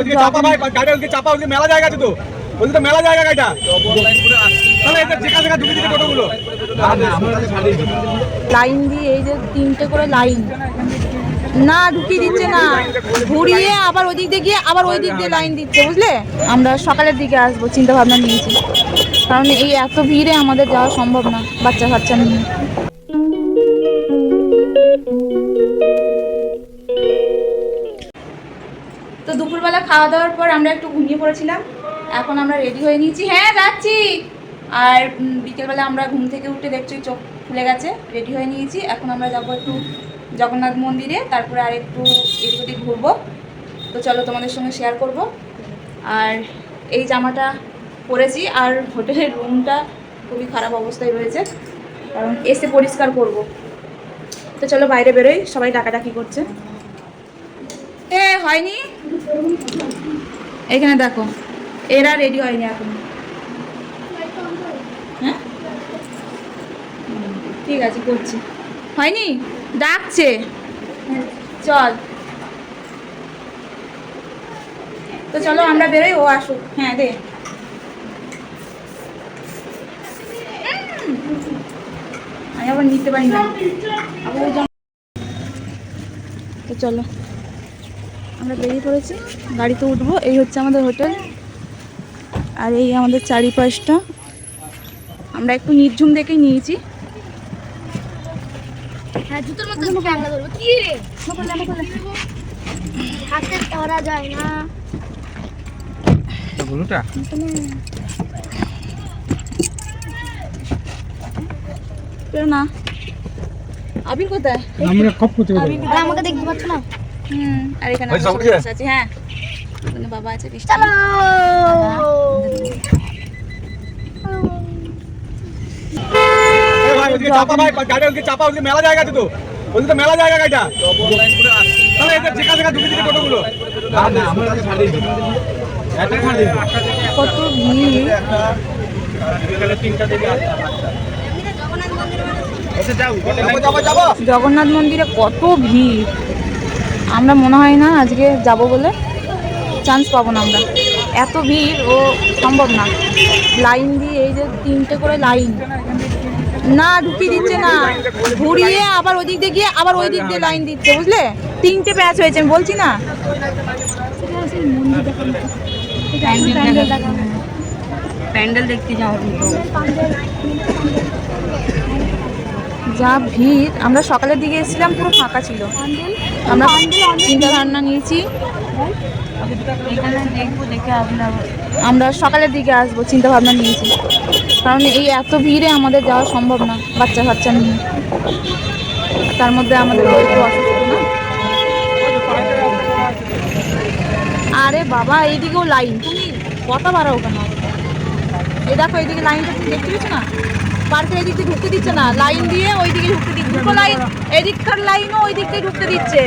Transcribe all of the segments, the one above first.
ওদিকে চাপা ভাই, গাড়ি ওদিকে চাপা, ওদিকে মেলা জায়গা আছে তো। ওদিকে তো মেলা জায়গা গাড়িটা। লাইন দিয়ে এই যে তিনটে করে লাইন। না, ঢুকিয়ে দিচ্ছে না। ঘুরিয়ে আবার ওই দিক দিয়ে গিয়ে আবার ওই দিক দিয়ে লাইন দিচ্ছে, বুঝলে? আমরা সকালের দিকে আসব চিন্তা ভাবনা নিয়েছি। কারণ এই এত ভিড়ে আমাদের যাওয়া সম্ভব না বাচ্চা কাচ্চা নিয়ে। দুপুরবেলা খাওয়া দাওয়ার পর আমরা একটু ঘুমিয়ে পড়েছিলাম। এখন আমরা রেডি হয়ে নিয়েছি। হ্যাঁ যাচ্ছি। আর বিকেলবেলা আমরা ঘুম থেকে উঠে দেখছি চোখ খুলে গেছে। রেডি হয়ে নিয়েছি। এখন আমরা যাব একটু জগন্নাথ মন্দিরে। তারপরে আর একটু এদিক ওদিক ঘুরবো। তো চলো তোমাদের সঙ্গে শেয়ার করব। আর এই জামাটা পরেছি। আর হোটেলের রুমটা খুবই খারাপ অবস্থায় রয়েছে। কারণ এসে পরিষ্কার করব। তো চলো বাইরে বেরোই। সবাই ডাকাডাকি করছে। এ, হয়নি। এখানে দেখো, এরা রেডি হয়নি এখন। হ্যাঁ? ঠিক আছে, করছি। হয়নি? ডাকছে। চল। তো চলো, আমরা বেরোই, ও আসুক। হ্যাঁ দে। আমি আবার নিতে পারি না। তো চলো। আমরা বেরিয়ে পড়েছি। গাড়িতে উঠবো এই হচ্ছে আমাদের হোটেল। আর এই আমাদের চারিপাশটা। আমরা একটু নির্ঝুম দেখেই নিয়েছি। হ্যাঁ জুতোর মধ্যে ক্যামেরা ধরবো। কি রে? হাতে ধরা যায় না। না আবির কোথায়? আমরা কপ করতে আমাকে দেখতে পাচ্ছ না? হুম আর এখানে সব ছোট আছে হ্যাঁ। এখানে বাবা আছে বৃষ্টি। চাপা ভাই গাড়ি ওদিকে চাপা ওদিকে মেলা জায়গা তো। ওদিকে তো মেলা জায়গা গাড়িটা। তাহলে এটা যেখানে সেখানে ঢুকে দিচ্ছে টোটোগুলো। কত ভিড়। যাব। জগন্নাথ মন্দিরে কত ভিড়। আমরা মনে হয় না আজকে যাব বলে চান্স পাবো না আমরা। এত ভিড়, ও সম্ভব না। লাইন দিয়ে এই যে তিনটে করে লাইন। না, ঢুকিয়ে দিচ্ছে না। ঘুরিয়ে আবার ওই দিক দিয়ে গিয়ে আবার ওই দিক দিয়ে লাইন দিচ্ছে, বুঝলে? তিনটে প্যাচ হয়েছে বলছি না। প্যান্ডেল দেখতে যাওয়ার মতো। যা ভিড়, আমরা সকালের দিকে এসেছিলাম, পুরো ফাঁকা ছিল। আমরা চিন্তা ধারণা নিয়েছি। আমরা সকালের দিকে আসব চিন্তা ভাবনা নিয়েছি। কারণ এই এত ভিড়ে আমাদের যাওয়া সম্ভব না, বাচ্চা কাচ্চা নিয়ে। তার মধ্যে আমাদের আরে বাবা, এইদিকেও লাইন। তুমি কথা বাড়াও কেন? এই দেখো, এইদিকে লাইনটা তুমি দেখতে পেয়েছ না? পার্কের এই দিক দিয়ে ঢুকতে দিচ্ছে না। লাইন দিয়ে ওই দিকে ঢুকতে দিচ্ছে। দুটো লাইন, এদিককার লাইনও ওই দিক দিয়ে ঢুকতে দিচ্ছে।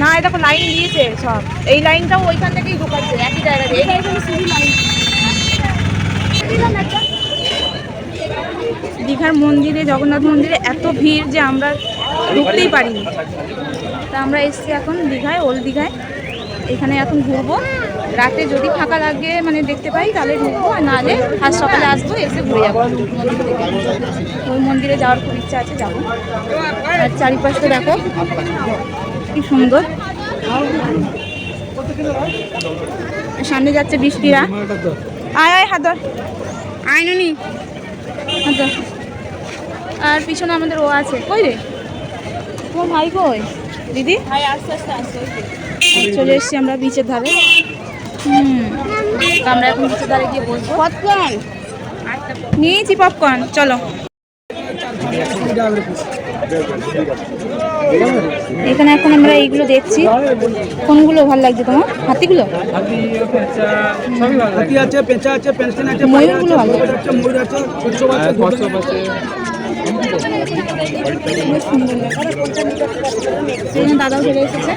না দেখো লাইন দিয়েছে সব। এই লাইনটাও ওইখান থেকেই ঢুকাচ্ছে, একই লাইনটা শুধু দীঘার মন্দিরে, জগন্নাথ মন্দিরে এত ভিড় যে আমরা ঢুকতেই পারিনি। তা আমরা এসছি এখন দীঘায়, ওল্ড দীঘায়। এখানে এখন ঘুরবো। রাতে যদি ফাঁকা লাগে মানে দেখতে পাই তাহলে ঢুকবো আর নাহলে আজ সকালে আসব এসে ঘুরে যাব মন্দির থেকে। ওই মন্দিরে যাওয়ার খুব ইচ্ছা আছে যাব। আর চারিপাশটা দেখো কি সুন্দর। সামনে যাচ্ছে বৃষ্টিরা আয় আয় হাদর আয় নুনি। হাদর আর পিছনে আমাদের ও আছে। কই রে? ও ভাই কই? দিদি? আস্তে আস্তে আস্তে চলে এসেছি আমরা বিচের ধারে। তো আমরা এখন গিয়ে বসবো। পপকর্ন নিয়েছি পপকর্ন চলো। এখানে এখন আমরা এইগুলো দেখছি। কোনগুলো ভালো লাগছে তোমার? হাতিগুলো? হাতি আছে পেঁচা আছে পেন্সিল আছে ময়ূরগুলো ভালো আছে ময়ূর আছে উৎসব আছে উৎসব আছে। দাদাও চলে এসেছে।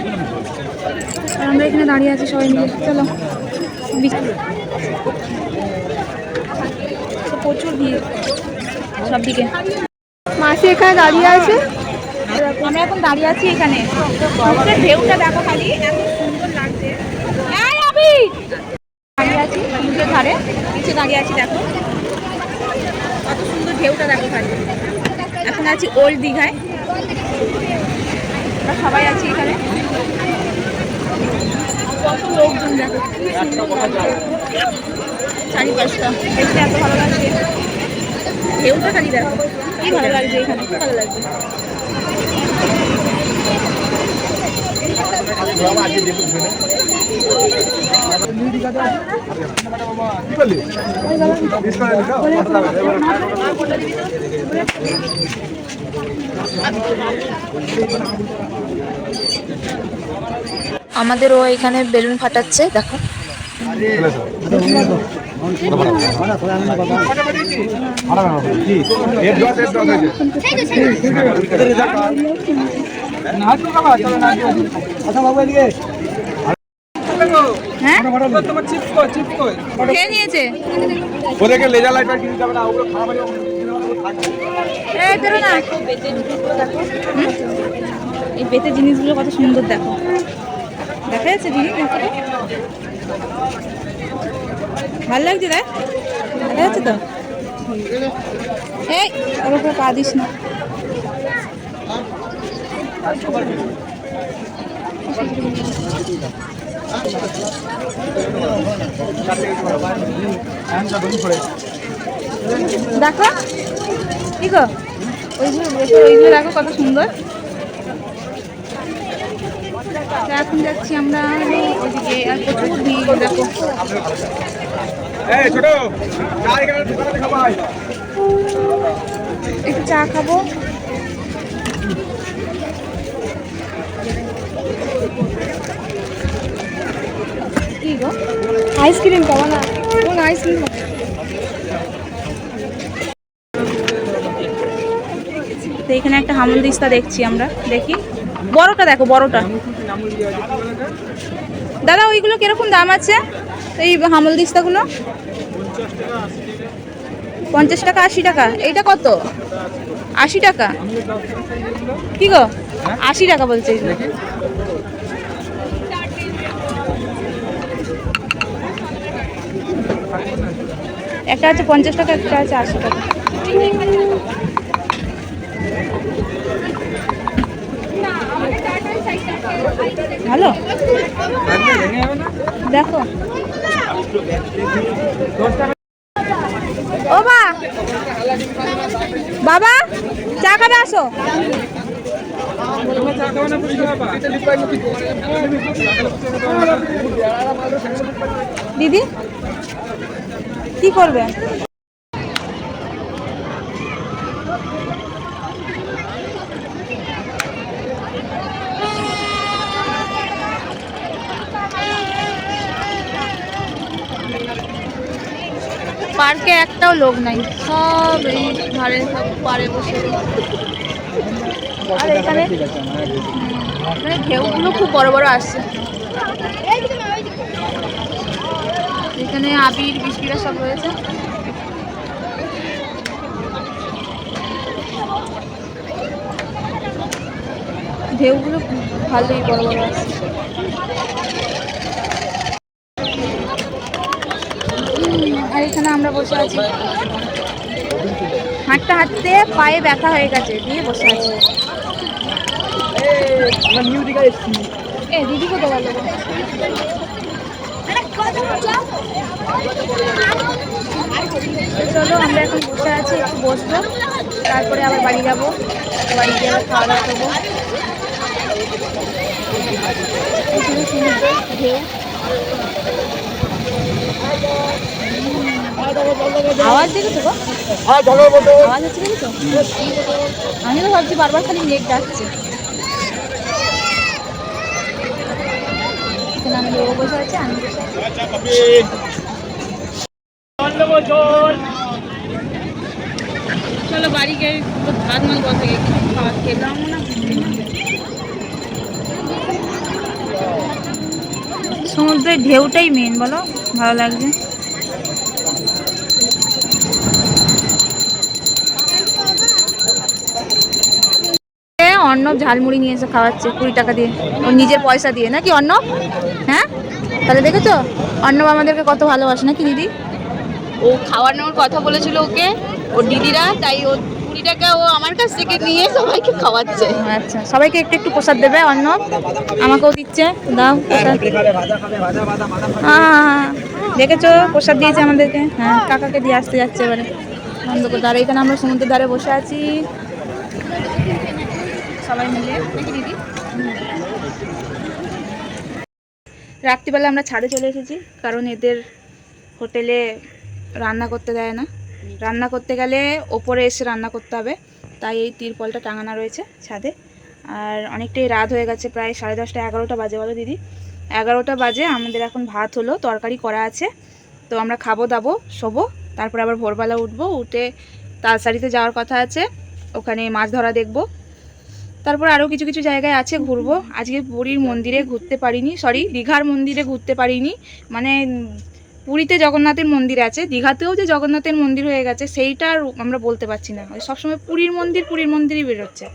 আমরা এখানে দাঁড়িয়ে আছি সবাই মিলে। চলো। প্রচুর ভিড় সব দিকে মাসি এখানে দাঁড়িয়ে আছে? আমরা এখন দাঁড়িয়ে আছি এখানে। ঢেউটা দেখো খালি এত সুন্দর লাগছে। দাঁড়িয়ে আছি সমুদ্রের ধারে নিচে দাঁড়িয়ে আছি দেখো। কত সুন্দর ঢেউটা দেখো খালি। এখন আছি ওল্ড দীঘায়। আমরা সবাই আছি এখানে। কত লোকজন দেখো চারিপাশটা। দেখতে এত ভালো লাগছে ঢেউটা খালি দেখো, কি ভালো লাগছে এখানে খুব ভালো লাগছে। কি টাকা? আমাদেরও এখানে বেলুন ফাটাচ্ছে দেখো হ্যাঁ? এই বেতে জিনিসগুলো কত সুন্দর দেখো যাচ্ছে দিদি ভালো লাগছে দেখ দেখা যাচ্ছে তো? এই, ওর উপরে পা দিস না। দেখো, কি গো? ওইগুলো ওইগুলো দেখো কত সুন্দর তো এখন যাচ্ছি আমরা ওইদিকে আর প্রচুর ভিড় দেখো। একটু চা খাব। কি গো? আইসক্রিম পাবো না? কোন আইসক্রিম? তো এখানে একটা হামল দিস্তা দেখছি আমরা দেখি। বড়টা দেখো, বড়টা। দাদা, ওইগুলো কীরকম দাম আছে? এই হামল দিস্তাগুলো? পঞ্চাশ টাকা, আশি টাকা। এইটা কত? আশি টাকা। কি গো? আশি টাকা বলছে একটা আছে পঞ্চাশ টাকা, একটা আছে আশি টাকা। ভালো? দেখো। ও বা বাবা চা খাবে আসো। দিদি কি করবে? একটাও লোক নাই। সব এই ধারে সব পারে বসে। আর এখানে এখানে ঢেউগুলো খুব বড় বড় আসছে। এখানে আবির বিস্কিরা সব রয়েছে। ঢেউগুলো ভালোই বড় বড় আসছে। এখানে আমরা বসে আছি। হাঁটতে হাঁটতে পায়ে ব্যথা হয়ে গেছে, দিয়ে বসে আছি। এ চলো, আমরা এখন বসে আছি, একটু বসবো। তারপরে আবার বাড়ি যাব। বাড়ি গিয়ে আবার খাওয়া দাওয়া করব। আওয়াজ গো? হ্যাঁ আওয়াজ হচ্ছে দেখেছ? আমি তো ভাবছি বারবার খালি নেট ডাকছে। আমাদের বসে আছে আমি বসে আছি। চলো বাড়ি গিয়ে ভাত মাল কথা খাওয়া খেলাম না সমুদ্রের ঢেউটাই মেন বলো? ভালো লাগছে? অর্ণব ঝালমুড়ি নিয়ে এসে খাওয়াচ্ছে কুড়ি টাকা দিয়ে। ওর নিজের পয়সা দিয়ে। নাকি অর্ণব? হ্যাঁ? তাহলে দেখেছ? অর্ণব আমাদেরকে কত ভালোবাসে। নাকি দিদি? ও খাওয়ানোর কথা বলেছিল ওকে ওর দিদিরা তাই ও কুড়ি টাকা ও আমার কাছ থেকে নিয়ে সবাইকে খাওয়াচ্ছে। আচ্ছা। সবাইকে একটু একটু প্রসাদ দেবে অর্ণব? আমাকেও দিচ্ছে। দাও হ্যাঁ দেখেছ? প্রসাদ দিয়েছে আমাদেরকে। হ্যাঁ কাকাকে দিয়ে আসতে যাচ্ছে এবারে। বন্ধ করতে আর এখানে আমরা সমুদ্রের ধারে বসে আছি। সবাই মিলে। দিদি। রাত্রিবেলা আমরা ছাদে চলে এসেছি, কারণ এদের হোটেলে রান্না করতে দেয় না। রান্না করতে গেলে ওপরে এসে রান্না করতে হবে, তাই এই তিরপলটা টাঙানো রয়েছে ছাদে। আর অনেকটাই রাত হয়ে গেছে, প্রায় সাড়ে দশটা এগারোটা বাজে বলো দিদি। এগারোটা বাজে, আমাদের এখন ভাত হলো, তরকারি করা আছে। তো আমরা খাব, দাবো, শোবো, তারপর আবার ভোরবেলা উঠবো, উঠে তালসারিতে যাওয়ার কথা আছে। ওখানে মাছ ধরা দেখব। তারপর আরও কিছু কিছু জায়গায় আছে ঘুরবো। আজকে পুরীর মন্দিরে ঘুরতে পারিনি সরি দীঘার মন্দিরে ঘুরতে পারিনি। মানে পুরীতে জগন্নাথের মন্দির আছে, দীঘাতেও যে জগন্নাথের মন্দির হয়ে গেছে, সেইটা আর আমরা বলতে পারছি না। সবসময় পুরীর মন্দির, পুরীর মন্দিরই বেরোচ্ছে।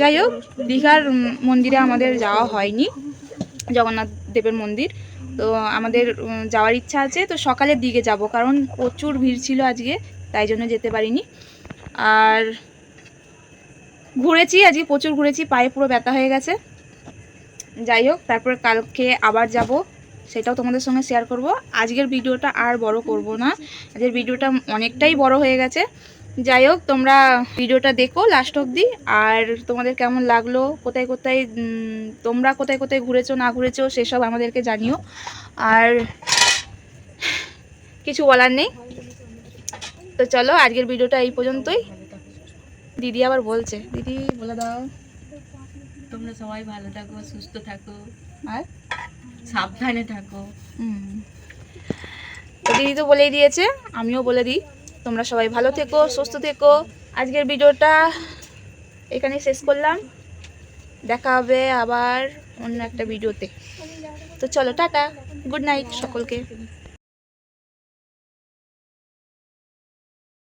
যাই হোক, দীঘার মন্দিরে আমাদের যাওয়া হয়নি, জগন্নাথ দেবের মন্দির। তো আমাদের যাওয়ার ইচ্ছা আছে, তো সকালের দিকে যাব, কারণ প্রচুর ভিড় ছিল আজকে, তাই জন্য যেতে পারিনি। আর ঘুরেছি, আজকে প্রচুর ঘুরেছি, পায়ে পুরো ব্যথা হয়ে গেছে। যাই হোক, তারপর কালকে আবার যাব, সেটাও তোমাদের সঙ্গে শেয়ার করব। আজকের ভিডিওটা আর বড় করব না। আজকের ভিডিওটা অনেকটাই বড় হয়ে গেছে। যাই হোক, তোমরা ভিডিওটা দেখো লাস্ট অবধি। আর তোমাদের কেমন লাগল, কোথায় কোথায় তোমরা কোথায় কোথায় ঘুরেছো, না ঘুরেছো, সেসব আমাদেরকে জানিও। আর কিছু বলার নেই। তো চলো, আজকের ভিডিওটা এই পর্যন্তই। দিদি আবার বলছে। দিদি বলে দাও। তোমরা সবাই ভালো থাকো সুস্থ থাকো। আর? সাবধানে থাকো। তো দিদি তো বলেই দিয়েছে আমিও বলে দিই। তোমরা সবাই ভালো থেকো সুস্থ থেকো। আজকের ভিডিওটা এখানে শেষ করলাম। দেখা হবে আবার অন্য একটা ভিডিওতে। তো চলো টাটা। গুড নাইট সকলকে।